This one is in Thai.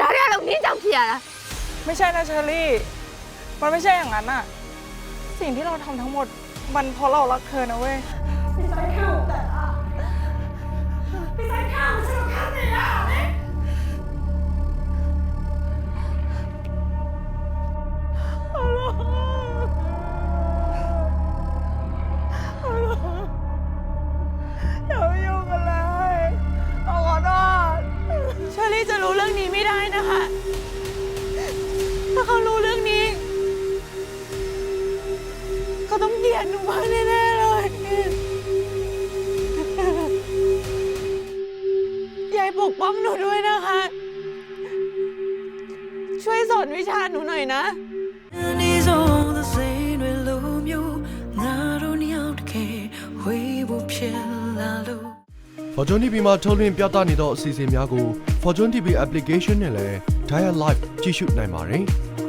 誰やろ兄ちゃんピアไม่ใช่นะเชอรี่ มันไม่ใช่อย่างนั้นอะสิ่งที่เราทำทั้งหมด มันเพราะเรารักเธอนะเว้ย รู้เรื่องนี้ไม่ได้นะคะ ถ้าเขารู้เรื่องนี้ เขาต้องเกลียดหนูมากแน่ๆเลยยายปกป้องหนูด้วยนะคะ ช่วยสอนวิชาหนูหน่อยนะ Fortune TV မှာထုတ်လွှင့်ပြသနေသောအစီအစဉ်များကို Fortune TV application နဲ့လည်း Dial Live ကြည့်ရှုနိုင်ပါတယ်။